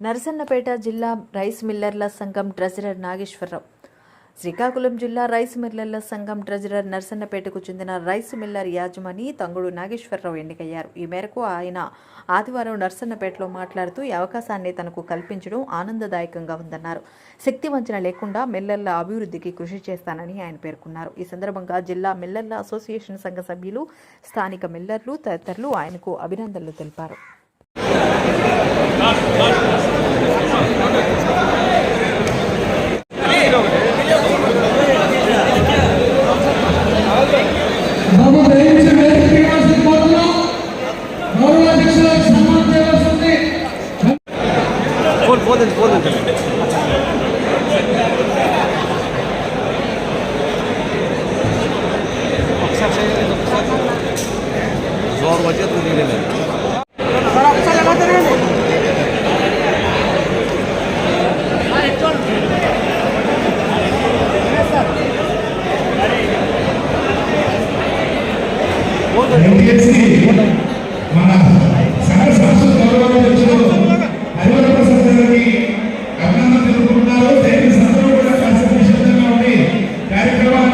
నరసన్నపేట జిల్లా రైస్ మిల్లర్ల సంఘం ట్రెజరర్ నాగేశ్వరరావు. శ్రీకాకుళం జిల్లా రైస్ మిల్లర్ల సంఘం ట్రెజరర్ నరసన్నపేటకు చెందిన రైస్ మిల్లర్ యాజమాని తంగుడు నాగేశ్వరరావు ఎన్నికయ్యారు. ఈ మేరకు ఆయన ఆదివారం నర్సన్నపేటలో మాట్లాడుతూ ఈ అవకాశాన్ని తనకు కల్పించడం ఆనందదాయకంగా ఉందన్నారు. శక్తి వంచన లేకుండా మిల్లర్ల అభివృద్ధికి కృషి చేస్తానని ఆయన పేర్కొన్నారు. ఈ సందర్భంగా జిల్లా మిల్లర్ల అసోసియేషన్ సంఘ సభ్యులు స్థానిక మిల్లర్లు తదితరులు ఆయనకు అభినందనలు తెలిపారు. বলেন বলেন زور وجدني لمن